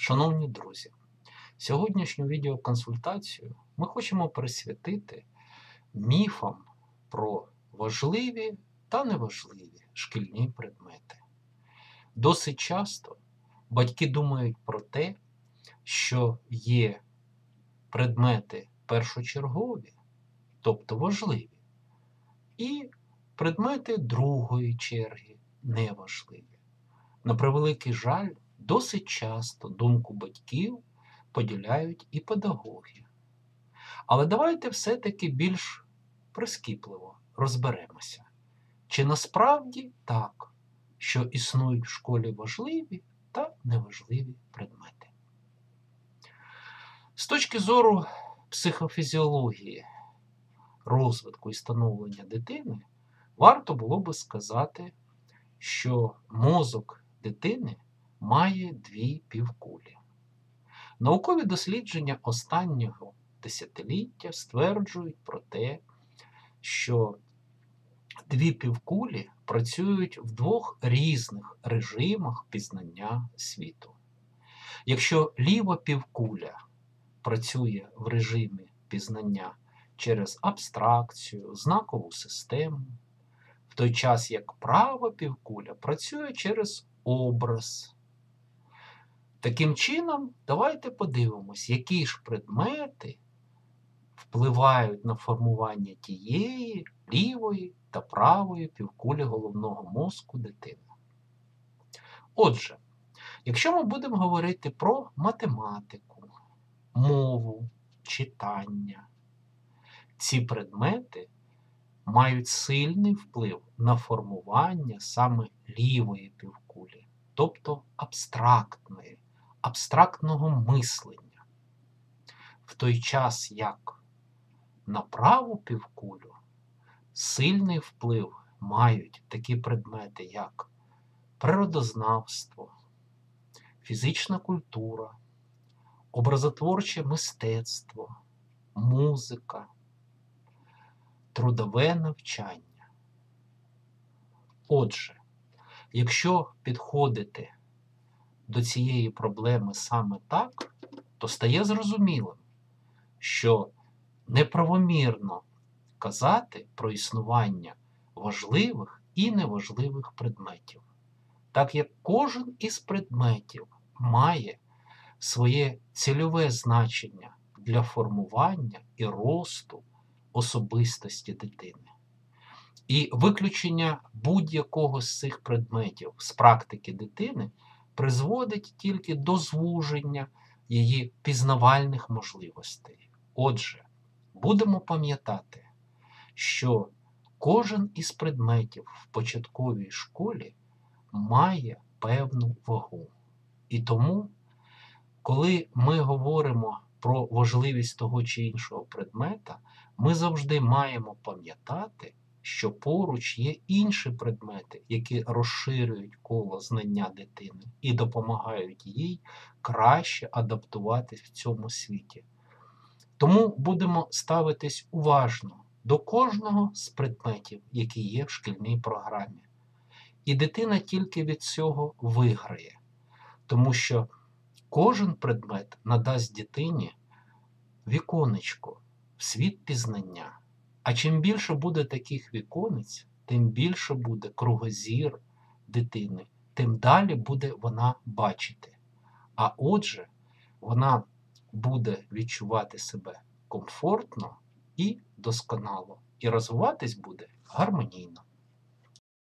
Шановні друзі, сьогоднішню відеоконсультацію ми хочемо присвятити міфам про важливі та неважливі шкільні предмети. Досить часто батьки думають про те, що є предмети першочергові, тобто важливі, і предмети другої черги неважливі. На превеликий жаль, досить часто думку батьків поділяють і педагоги. Але давайте все-таки більш прискіпливо розберемося, чи насправді так, що існують в школі важливі та неважливі предмети. З точки зору психофізіології розвитку і становлення дитини, варто було би сказати, що мозок дитини має дві півкулі. Наукові дослідження останнього десятиліття стверджують про те, що дві півкулі працюють в двох різних режимах пізнання світу. Якщо ліва півкуля працює в режимі пізнання через абстракцію, знакову систему, в той час як права півкуля працює через образ. Таким чином, давайте подивимось, які ж предмети впливають на формування тієї лівої та правої півкулі головного мозку дитини. Отже, якщо ми будемо говорити про математику, мову, читання, ці предмети мають сильний вплив на формування саме лівої півкулі, тобто абстрактної, абстрактного мислення. В той час як на праву півкулю сильний вплив мають такі предмети, як природознавство, фізична культура, образотворче мистецтво, музика, трудове навчання. Отже, якщо підходити до цієї проблеми саме так, то стає зрозумілим, що неправомірно казати про існування важливих і неважливих предметів, так як кожен із предметів має своє цільове значення для формування і росту особистості дитини. І виключення будь-якого з цих предметів з практики дитини призводить тільки до звуження її пізнавальних можливостей. Отже, будемо пам'ятати, що кожен із предметів в початковій школі має певну вагу. І тому, коли ми говоримо про важливість того чи іншого предмета, ми завжди маємо пам'ятати, що поруч є інші предмети, які розширюють коло знання дитини і допомагають їй краще адаптуватись в цьому світі. Тому будемо ставитись уважно до кожного з предметів, які є в шкільній програмі. І дитина тільки від цього виграє, тому що кожен предмет надасть дитині віконечко в світ пізнання. А чим більше буде таких віконець, тим більше буде кругозір дитини, тим далі буде вона бачити. А отже, вона буде відчувати себе комфортно і досконало, і розвиватись буде гармонійно.